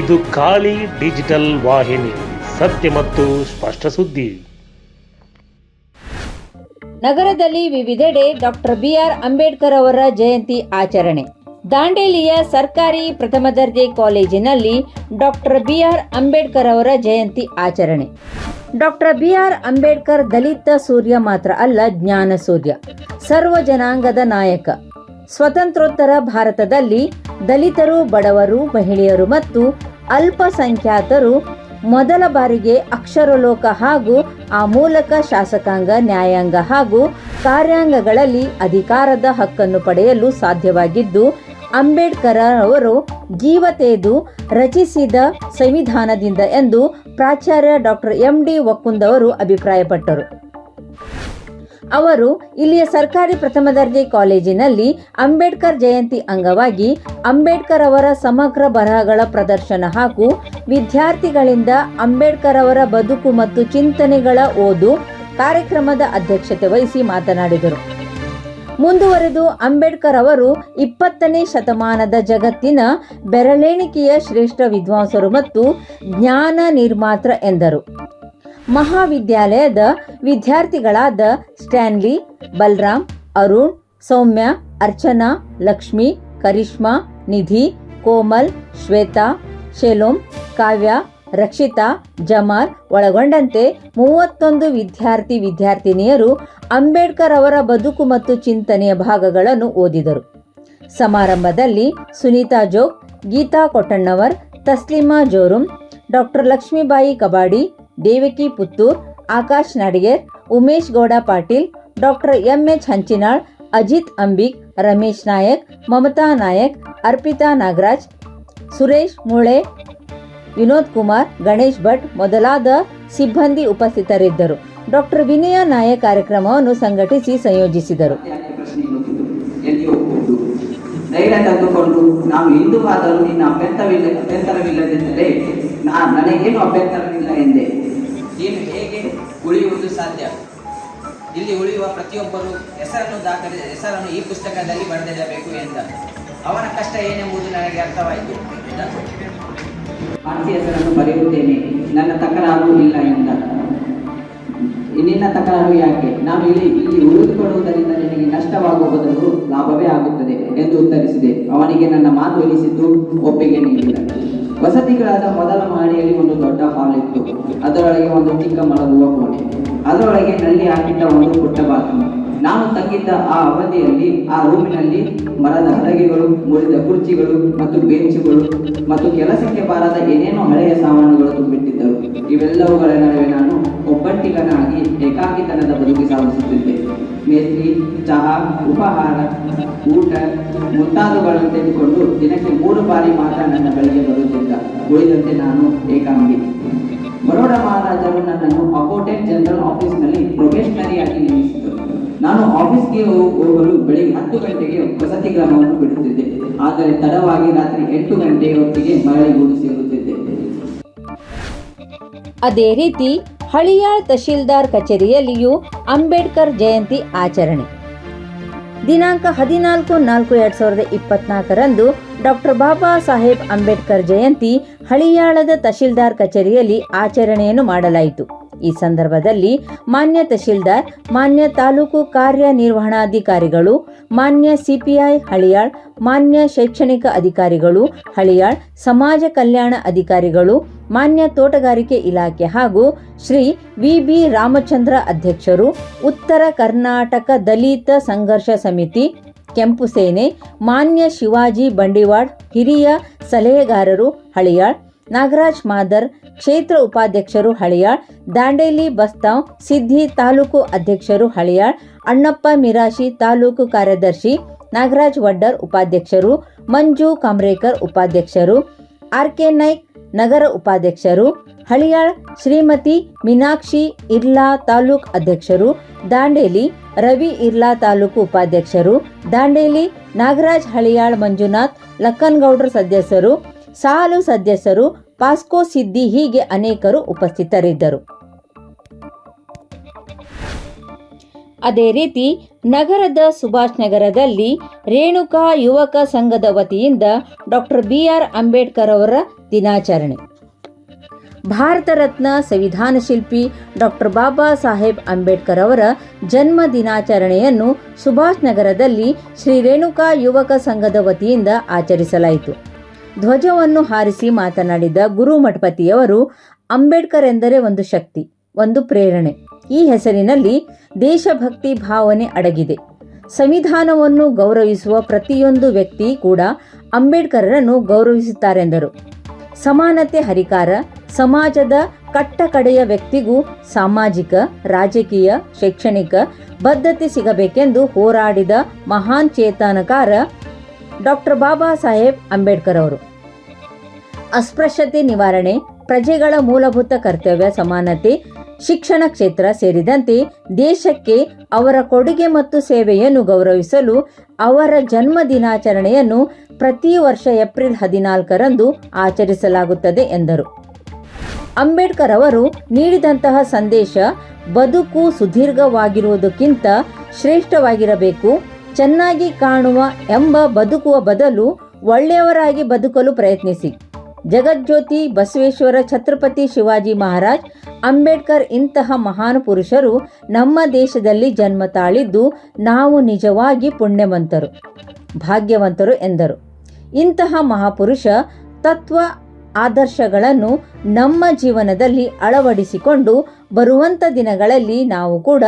ಇದು ಖಾಲಿ ಡಿಜಿಟಲ್ ವಾಹಿನಿ, ಸತ್ಯ ಮತ್ತು ಸ್ಪಷ್ಟ ಸುದ್ದಿ. ನಗರದಲ್ಲಿ ವಿವಿಧೆಡೆ ಡಾಕ್ಟರ್ ಬಿಆರ್ ಅಂಬೇಡ್ಕರ್ ಅವರ ಜಯಂತಿ ಆಚರಣೆ. ದಾಂಡೇಲಿಯ ಸರ್ಕಾರಿ ಪ್ರಥಮ ದರ್ಜೆ ಕಾಲೇಜಿನಲ್ಲಿ ಡಾಕ್ಟರ್ ಬಿಆರ್ ಅಂಬೇಡ್ಕರ್ ಅವರ ಜಯಂತಿ ಆಚರಣೆ. ಡಾಕ್ಟರ್ ಬಿಆರ್ ಅಂಬೇಡ್ಕರ್ ದಲಿತ ಸೂರ್ಯ ಮಾತ್ರ ಅಲ್ಲ, ಜ್ಞಾನ ಸೂರ್ಯ. ಸರ್ವ ಜನಾಂಗದ ನಾಯಕ. ಸ್ವತಂತ್ರೋತ್ತರ ಭಾರತದಲ್ಲಿ ದಲಿತರು, ಬಡವರು, ಮಹಿಳೆಯರು ಮತ್ತು ಅಲ್ಪಸಂಖ್ಯಾತರು ಮೊದಲ ಬಾರಿಗೆ ಅಕ್ಷರಲೋಕ ಹಾಗೂ ಆ ಮೂಲಕ ಶಾಸಕಾಂಗ, ನ್ಯಾಯಾಂಗ ಹಾಗೂ ಕಾರ್ಯಾಂಗಗಳಲ್ಲಿ ಅಧಿಕಾರದ ಹಕ್ಕನ್ನು ಪಡೆಯಲು ಸಾಧ್ಯವಾಗಿದ್ದು, ಅಂಬೇಡ್ಕರ್ ಅವರು ಜೀವತೆದು ರಚಿಸಿದ ಸಂವಿಧಾನದಿಂದ ಎಂದು ಪ್ರಾಚಾರ್ಯ ಡಾಕ್ಟರ್ ಎಂ ಡಿ ವಕ್ಕುಂದ್ ಅವರು ಅಭಿಪ್ರಾಯಪಟ್ಟರು. ಅವರು ಇಲ್ಲಿಯ ಸರ್ಕಾರಿ ಪ್ರಥಮ ದರ್ಜೆ ಕಾಲೇಜಿನಲ್ಲಿ ಅಂಬೇಡ್ಕರ್ ಜಯಂತಿ ಅಂಗವಾಗಿ ಅಂಬೇಡ್ಕರ್ ಅವರ ಸಮಗ್ರ ಬರಹಗಳ ಪ್ರದರ್ಶನ ಹಾಗೂ ವಿದ್ಯಾರ್ಥಿಗಳಿಂದ ಅಂಬೇಡ್ಕರ್ ಅವರ ಬದುಕು ಮತ್ತು ಚಿಂತನೆಗಳ ಓದು ಕಾರ್ಯಕ್ರಮದ ಅಧ್ಯಕ್ಷತೆ ವಹಿಸಿ ಮಾತನಾಡಿದರು. ಮುಂದುವರೆದು ಅಂಬೇಡ್ಕರ್ ಅವರು ಇಪ್ಪತ್ತನೇ ಶತಮಾನದ ಜಗತ್ತಿನ ಬೆರಳೆಣಿಕೆಯ ಶ್ರೇಷ್ಠ ವಿದ್ವಾಂಸರು ಮತ್ತು ಜ್ಞಾನ ನಿರ್ಮಾತ್ರ ಎಂದರು. ಮಹಾವಿದ್ಯಾಲಯದ ವಿದ್ಯಾರ್ಥಿಗಳಾದ ಸ್ಟ್ಯಾನ್ಲಿ, ಬಲರಾಮ್, ಅರುಣ್, ಸೌಮ್ಯ, ಅರ್ಚನಾ, ಲಕ್ಷ್ಮಿ, ಕರಿಷ್ಮಾ, ನಿಧಿ, ಕೋಮಲ್, ಶ್ವೇತಾ, ಶೆಲೋಮ್, ಕಾವ್ಯ, ರಕ್ಷಿತಾ, ಜಮಾಲ್ ಒಳಗೊಂಡಂತೆ ಮೂವತ್ತೊಂದು ವಿದ್ಯಾರ್ಥಿ ವಿದ್ಯಾರ್ಥಿನಿಯರು ಅಂಬೇಡ್ಕರ್ ಅವರ ಬದುಕು ಮತ್ತು ಚಿಂತನೆಯ ಭಾಗಗಳನ್ನು ಓದಿದರು. ಸಮಾರಂಭದಲ್ಲಿ Sunita Jog, Geeta Kottannavar, Taslima Jorum doctor Lakshmibai Kabadi Devaki Puttur, Akash Nadiger, Umesh Gowda Patil, doctor M H Hanchinal, Ajit Ambik, Ramesh Nayak, Mamata Nayak, Arpita Nagaraj, Suresh Mule, Vinod Kumar, Ganesh Bhat ಮೊದಲಾದ ಸಿಬ್ಬಂದಿ ಉಪಸ್ಥಿತರಿದ್ದರು. Doctor ವಿನಯ ನಾಯಕ್ ಕಾರ್ಯಕ್ರಮವನ್ನು ಸಂಘಟಿಸಿ ಸಂಯೋಜಿಸಿದರು. ಧೈರ್ಯ ತಂದುಕೊಂಡು ನಾನು ಆದರೂ ನಿನ್ನ ಅಭ್ಯಂತರವಿಲ್ಲ ಅಭ್ಯಂತರವಿಲ್ಲದಿದ್ದರೆ ನಾ ನನಗೇನು ಅಭ್ಯಂತರವಿಲ್ಲ ಎಂದೆ? ನೀನು ಸಾಧ್ಯ. ಇಲ್ಲಿ ಉಳಿಯುವ ಪ್ರತಿಯೊಬ್ಬರು ಹೆಸರನ್ನು ದಾಖಲೆ, ಹೆಸರನ್ನು ಈ ಪುಸ್ತಕದಲ್ಲಿ ಬರೆದಿರಬೇಕು ಎಂದ. ಅವನ ಕಷ್ಟ ಏನೆಂಬುದು ನನಗೆ ಅರ್ಥವಾಯಿತು. ಆಸ್ತಿ ಹೆಸರನ್ನು ಬರೆಯುತ್ತೇನೆ. ನನ್ನ ತಕರಾರು ಇಲ್ಲ ಎಂದ. ನಿನ್ನ ತಕರಾರು ಯಾಕೆ? ನಾನು ಇಲ್ಲಿ ಇಲ್ಲಿ ಉಳಿದುಕೊಳ್ಳುವುದರಿಂದ ನಿನಗೆ ನಷ್ಟವಾಗುವ ಲಾಭವೇ ಆಗುತ್ತದೆ ಎಂದು ಉತ್ತರಿಸಿದೆ. ಅವನಿಗೆ ನನ್ನ ಮಾತು ಎನಿಸಿದ್ದು ಒಪ್ಪಿಗೆ ನೀಡಿಲ್ಲ ವಸತಿಗಳಾದ ಮೊದಲ ಮಹಡಿಯಲ್ಲಿ ಒಂದು ದೊಡ್ಡ ಹಾಲ್ ಇತ್ತು. ಅದರೊಳಗೆ ಒಂದು ಚಿಕ್ಕ ಮಲಗುವ ಕೋಣೆ. ಅದರೊಳಗೆ ನಲ್ಲಿ ಹಾಕಿದ್ದ ಒಂದು ಪುಟ್ಟ ಬಾತ್ರೂಮ್ ನಾನು ತಂಗಿದ್ದ ಆ ಅವಧಿಯಲ್ಲಿ ಆ ರೂಮಿನಲ್ಲಿ ಮರದ ಹಡಗೆಗಳು, ಮುರಿದ ಕುರ್ಚಿಗಳು ಮತ್ತು ಬೆಂಚುಗಳು ಮತ್ತು ಕೆಲಸಕ್ಕೆ ಬಾರದ ಏನೇನೋ ಹಳೆಯ ಸಾಮಾನುಗಳು ತುಂಬಿಟ್ಟಿದ್ದರು. ಇವೆಲ್ಲವುಗಳ ನಡುವೆ ನಾನು ಒಬ್ಬಟ್ಟಿಗನಾಗಿ ಏಕಾಕಿತನದ ಬದುಕು ಸಾಗಿಸುತ್ತಿದ್ದೆ ಮೇಸ್ತ್ರಿ, ಚಹಾ, ಉಪಹಾರ, ಊಟ ಮುಂತಾದವುಗಳನ್ನು ತೆಗೆದುಕೊಂಡು ದಿನಕ್ಕೆ ಮೂರು ಬಾರಿ ಮಾತ್ರ ನನ್ನ ಬೆಳಗ್ಗೆ ಬರುತ್ತಿದ್ದ. ಉಳಿದಂತೆ ನಾನು ಏಕಾಂಗಿ. ಬರೋಡ ಮಹಾರಾಜರು ನನ್ನನ್ನು ಅಕೌಂಟೆಂಟ್ ಜನರಲ್ ಆಫೀಸ್ನಲ್ಲಿ ಪ್ರೊಫೆಷನರಿ ಆಗಿ ನೇಮಿಸಿದರು. ನಾನು ಆಫೀಸ್ಗೆ ಹೋಗಲು ಬೆಳಿಗ್ಗೆ ಹತ್ತು ಗಂಟೆಗೆ ವಸತಿ ಗ್ರಾಮವನ್ನು ಬಿಡುತ್ತಿದ್ದೆ. ಆದರೆ ತಡವಾಗಿ ರಾತ್ರಿ ಎಂಟು ಗಂಟೆಯ ಹೊತ್ತಿಗೆ ಮರಳಿಗೂಡು ಸೇರುತ್ತಿದ್ದೆ. ಅದೇ ರೀತಿ ಹಳಿಯಾಳ್ ತಹಶೀಲ್ದಾರ್ ಕಚೇರಿಯಲ್ಲಿಯೂ ಅಂಬೇಡ್ಕರ್ ಜಯಂತಿ ಆಚರಣೆ. ದಿನಾಂಕ ಹದಿನಾಲ್ಕು ನಾಲ್ಕು ಎರಡ್ ಸಾವಿರದ ಇಪ್ಪತ್ನಾಲ್ಕರಂದು ಡಾಕ್ಟರ್ ಬಾಬಾ ಸಾಹೇಬ್ ಅಂಬೇಡ್ಕರ್ ಜಯಂತಿ ಹಳಿಯಾಳದ ತಹಶೀಲ್ದಾರ್ ಕಚೇರಿಯಲ್ಲಿ ಆಚರಣೆಯನ್ನು ಮಾಡಲಾಯಿತು. ಈ ಸಂದರ್ಭದಲ್ಲಿ ಮಾನ್ಯ ತಹಶೀಲ್ದಾರ್, ಮಾನ್ಯ ತಾಲೂಕು ಕಾರ್ಯನಿರ್ವಹಣಾಧಿಕಾರಿಗಳು, ಮಾನ್ಯ ಸಿಪಿಐ ಹಳಿಯಾಳ್, ಮಾನ್ಯ ಶೈಕ್ಷಣಿಕ ಅಧಿಕಾರಿಗಳು, ಹಳಿಯಾಳ್, ಸಮಾಜ ಕಲ್ಯಾಣ ಅಧಿಕಾರಿಗಳು, ಮಾನ್ಯ ತೋಟಗಾರಿಕೆ ಇಲಾಖೆ ಹಾಗೂ ಶ್ರೀ ವಿ ಬಿ ರಾಮಚಂದ್ರ ಅಧ್ಯಕ್ಷರು, ಉತ್ತರ ಕರ್ನಾಟಕ ದಲಿತ ಸಂಘರ್ಷ ಸಮಿತಿ, ಕೆಂಪು ಸೇನೆ, ಮಾನ್ಯ ಶಿವಾಜಿ ಬಂಡಿವಾಡ್ ಹಿರಿಯ ಸಲಹೆಗಾರರು, ಹಳಿಯಾಳ್, ನಾಗರಾಜ್ ಮಾದರ್ ಕ್ಷೇತ್ರ ಉಪಾಧ್ಯಕ್ಷರು ಹಳಿಯಾಳ್, ದಾಂಡೇಲಿ ಬಸ್ತಾವ್ ಸಿದ್ದಿ ತಾಲೂಕು ಅಧ್ಯಕ್ಷರು ಹಳಿಯಾಳ್, ಅಣ್ಣಪ್ಪ ಮಿರಾಶಿ ತಾಲೂಕು ಕಾರ್ಯದರ್ಶಿ ನಾಗರಾಜ್ ವಡ್ಡರ್ ಉಪಾಧ್ಯಕ್ಷರು, ಮಂಜು ಕಾಮ್ರೇಕರ್ ಉಪಾಧ್ಯಕ್ಷರು ಆರ್ ಕೆ ನಾಯ್ಕ್ ನಗರ ಉಪಾಧ್ಯಕ್ಷರು, ಹಳಿಯಾಳ್, ಶ್ರೀಮತಿ ಮೀನಾಕ್ಷಿ ಇರ್ಲಾ ತಾಲೂಕ್ ಅಧ್ಯಕ್ಷರು, ದಾಂಡೇಲಿ ರವಿ ಇರ್ಲಾ ತಾಲೂಕು ಉಪಾಧ್ಯಕ್ಷರು, ದಾಂಡೇಲಿ ನಾಗರಾಜ್ ಹಳಿಯಾಳ್ ಮಂಜುನಾಥ್ ಲಕ್ಕನ್ಗೌಡ್ರ ಸದಸ್ಯರು, ಸಾಲು ಸದಸ್ಯರು ಪಾಸ್ಕೋ ಸಿದ್ದಿ ಹೀಗೆ ಅನೇಕರು ಉಪಸ್ಥಿತರಿದ್ದರು. ಅದೇ ರೀತಿ ನಗರದ ಸುಭಾಷ್ ನಗರದಲ್ಲಿ ರೇಣುಕಾ ಯುವಕ ಸಂಘದ ವತಿಯಿಂದ ಡಾಕ್ಟರ್ ಬಿ ಆರ್ ಅಂಬೇಡ್ಕರ್ ಅವರ ದಿನಾಚರಣೆ. ಭಾರತ ರತ್ನ ಸಂವಿಧಾನ ಶಿಲ್ಪಿ ಡಾಕ್ಟರ್ ಬಾಬಾ ಸಾಹೇಬ್ ಅಂಬೇಡ್ಕರ್ ಅವರ ಜನ್ಮ ದಿನಾಚರಣೆಯನ್ನು ಸುಭಾಷ್ ನಗರದಲ್ಲಿ ಶ್ರೀ ರೇಣುಕಾ ಯುವಕ ಸಂಘದ ವತಿಯಿಂದ ಆಚರಿಸಲಾಯಿತು. ಧ್ವಜವನ್ನು ಹಾರಿಸಿ ಮಾತನಾಡಿದ ಗುರು ಮಠಪತಿಯವರು, ಅಂಬೇಡ್ಕರ್ ಎಂದರೆ ಒಂದು ಶಕ್ತಿ, ಒಂದು ಪ್ರೇರಣೆ. ಈ ಹೆಸರಿನಲ್ಲಿ ದೇಶಭಕ್ತಿ ಭಾವನೆ ಅಡಗಿದೆ. ಸಂವಿಧಾನವನ್ನು ಗೌರವಿಸುವ ಪ್ರತಿಯೊಂದು ವ್ಯಕ್ತಿ ಕೂಡ ಅಂಬೇಡ್ಕರರನ್ನು ಗೌರವಿಸುತ್ತಾರೆಂದರು. ಸಮಾನತೆ ಹರಿಕಾರ, ಸಮಾಜದ ಕಟ್ಟಕಡೆಯ ವ್ಯಕ್ತಿಗೂ ಸಾಮಾಜಿಕ, ರಾಜಕೀಯ, ಶೈಕ್ಷಣಿಕ ಬದ್ಧತೆ ಸಿಗಬೇಕೆಂದು ಹೋರಾಡಿದ ಮಹಾನ್ ಚೇತನಕಾರ ಡಾಕ್ಟರ್ ಬಾಬಾ ಸಾಹೇಬ್ ಅಂಬೇಡ್ಕರ್ ಅವರು. ಅಸ್ಪೃಶ್ಯತೆ ನಿವಾರಣೆ, ಪ್ರಜೆಗಳ ಮೂಲಭೂತ ಕರ್ತವ್ಯ ಸಮಾನತೆ, ಶಿಕ್ಷಣ ಕ್ಷೇತ್ರ ಸೇರಿದಂತೆ ದೇಶಕ್ಕೆ ಅವರ ಕೊಡುಗೆ ಮತ್ತು ಸೇವೆಯನ್ನು ಗೌರವಿಸಲು ಅವರ ಜನ್ಮ ದಿನಾಚರಣೆಯನ್ನು ಪ್ರತಿ ವರ್ಷ ಏಪ್ರಿಲ್ ಹದಿನಾಲ್ಕರಂದು ಆಚರಿಸಲಾಗುತ್ತದೆ ಎಂದರು. ಅಂಬೇಡ್ಕರ್ ಅವರು ನೀಡಿದಂತಹ ಸಂದೇಶ ಬದುಕು ಸುದೀರ್ಘವಾಗಿರುವುದಕ್ಕಿಂತ ಶ್ರೇಷ್ಠವಾಗಿರಬೇಕು ಚೆನ್ನಾಗಿ ಕಾಣುವ ಎಂಬ ಬದುಕುವ ಬದಲು ಒಳ್ಳೆಯವರಾಗಿ ಬದುಕಲು ಪ್ರಯತ್ನಿಸಿ. ಜಗಜ್ಯೋತಿ ಬಸವೇಶ್ವರ ಛತ್ರಪತಿ ಶಿವಾಜಿ ಮಹಾರಾಜ್, ಅಂಬೇಡ್ಕರ್ ಇಂತಹ ಮಹಾನ್ ಪುರುಷರು ನಮ್ಮ ದೇಶದಲ್ಲಿ ಜನ್ಮ ತಾಳಿದ್ದು ನಾವು ನಿಜವಾಗಿ ಪುಣ್ಯವಂತರು, ಭಾಗ್ಯವಂತರು ಎಂದರು. ಇಂತಹ ಮಹಾಪುರುಷ ತತ್ವ ಆದರ್ಶಗಳನ್ನು ನಮ್ಮ ಜೀವನದಲ್ಲಿ ಅಳವಡಿಸಿಕೊಂಡು ಬರುವಂಥ ದಿನಗಳಲ್ಲಿ ನಾವು ಕೂಡ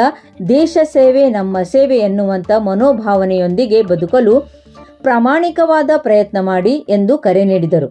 ದೇಶ ಸೇವೆ, ನಮ್ಮ ಸೇವೆ ಎನ್ನುವಂಥ ಮನೋಭಾವನೆಯೊಂದಿಗೆ ಬದುಕಲು ಪ್ರಾಮಾಣಿಕವಾದ ಪ್ರಯತ್ನ ಮಾಡಿ ಎಂದು ಕರೆ ನೀಡಿದರು.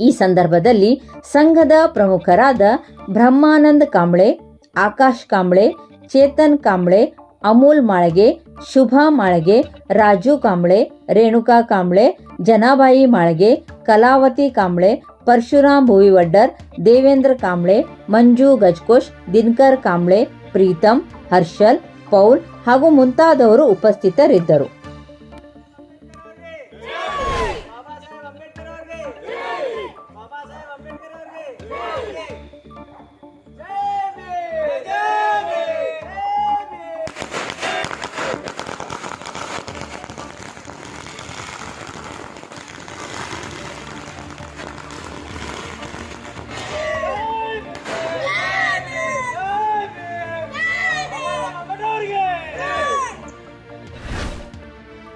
ಈ ಸಂದರ್ಭದಲ್ಲಿ ಸಂಘದ ಪ್ರಮುಖರಾದ ಬ್ರಹ್ಮಾನಂದ್ ಕಾಂಬ್ಳೆ, ಆಕಾಶ್ ಕಾಂಬ್ಳೆ, ಚೇತನ್ ಕಾಂಬ್ಳೆ ಅಮೂಲ್ ಮಾಳಗೆ, ಶುಭಾ ಮಾಳಗೆ, ರಾಜು ಕಾಂಬ್ಳೆ, ರೇಣುಕಾ ಕಾಂಬ್ಳೆ, ಜನಾಬಾಯಿ ಮಾಳಗೆ, ಕಲಾವತಿ ಕಾಂಬ್ಳೆ ಪರಶುರಾಮ್ ಭುವಿವಡ್ಡರ್, ದೇವೇಂದ್ರ ಕಾಂಬ್ಳೆ, ಮಂಜು ಗಜ್ಕೋಶ್, ದಿನಕರ್ ಕಾಂಬ್ಳೆ, ಪ್ರೀತಮ್, ಹರ್ಷಲ್, ಪೌಲ್ ಹಾಗೂ ಮುಂತಾದವರು ಉಪಸ್ಥಿತರಿದ್ದರು.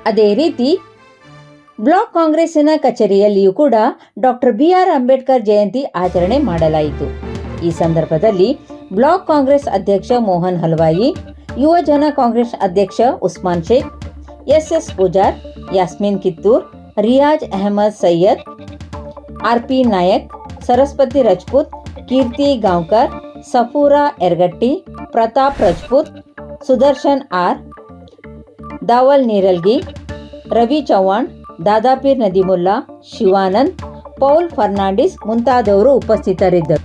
ಅದೇ ರೀತಿ ಬ್ಲಾಕ್ ಕಾಂಗ್ರೆಸ್ಸಿನ ಕಚೇರಿಯಲ್ಲಿಯೂ ಕೂಡ doctor B R Ambedkar Jayanti ಆಚರಣೆ ಮಾಡಲಾಯಿತು. ಈ ಸಂದರ್ಭದಲ್ಲಿ ಬ್ಲಾಕ್ ಕಾಂಗ್ರೆಸ್ ಅಧ್ಯಕ್ಷ ಮೋಹನ್ ಹಲ್ವಾಯಿ, ಯುವ ಜನ ಕಾಂಗ್ರೆಸ್ ಅಧ್ಯಕ್ಷ Usman Sheikh S S Pujar, Yasmin Kittur, Riyaz Ahmed Syed R P Nayak, Saraswati Rajput, Keerti Gaonkar, Safura Ergatti, Pratap Rajput, Sudarshan R Dawal Niralgi Ravi Chauhan Dadapeer Nadimulla Shivanand Paul Fernandes ಮುಂತಾದವರು ಉಪಸ್ಥಿತರಿದ್ದರು.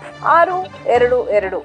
ಆರು ಎರಡು ಎರಡು.